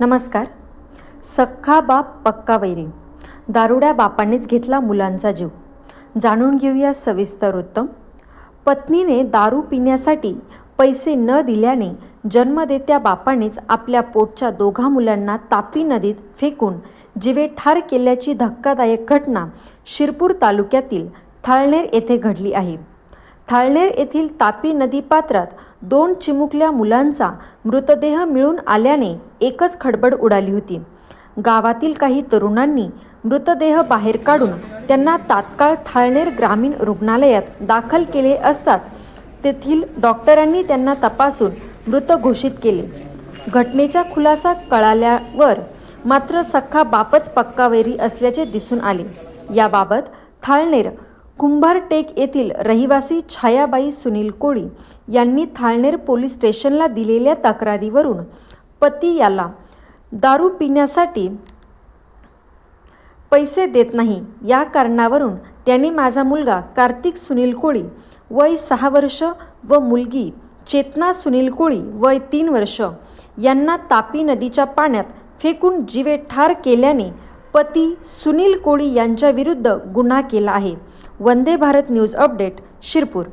नमस्कार. सख्खा बाप पक्का वैरी. दारुड्या बापांनीच घेतला मुलांचा जीव. जाणून घेऊया सविस्तर उत्तम. पत्नीने दारू पिण्यासाठी पैसे न दिल्याने जन्मदेत्या बापानेच आपल्या पोटच्या दोघा मुलांना तापी नदीत फेकून जीवे ठार केल्याची धक्कादायक घटना शिरपूर तालुक्यातील थाळनेर येथे घडली आहे. थाळनेर येथील तापी नदी पात्रात दोन चिमुकल्या मुलांचा मृतदेह मिळून आल्याने एकच खडबड उडाली होती. गावातील काही तरुणांनी मृतदेह बाहेर काढून त्यांना तात्काळ थाळनेर ग्रामीण रुग्णालयात दाखल केले असतात. तेथील डॉक्टरांनी त्यांना तपासून मृत घोषित केले. घटनेचा खुलासा कळाल्यावर मात्र सख्खा बापच पक्कावेरी असल्याचे दिसून आले. याबाबत थाळनेर कुंभारटेक येथील रहिवासी छायाबाई सुनील कोळी यांनी थाळनेर पोलीस स्टेशनला दिलेल्या तक्रारीवरून पती याला दारू पिण्यासाठी पैसे देत नाही. या कारणावरून त्याने माझा मुलगा कार्तिक सुनील कोळी वय सहा वर्ष व मुलगी चेतना सुनील कोळी वय तीन वर्ष यांना तापी नदीच्या पाण्यात फेकून जीवे ठार केल्याने पती सुनील कोळी यांच्याविरुद्ध गुन्हा केला आहे. Vande Bharat news update Shirpur.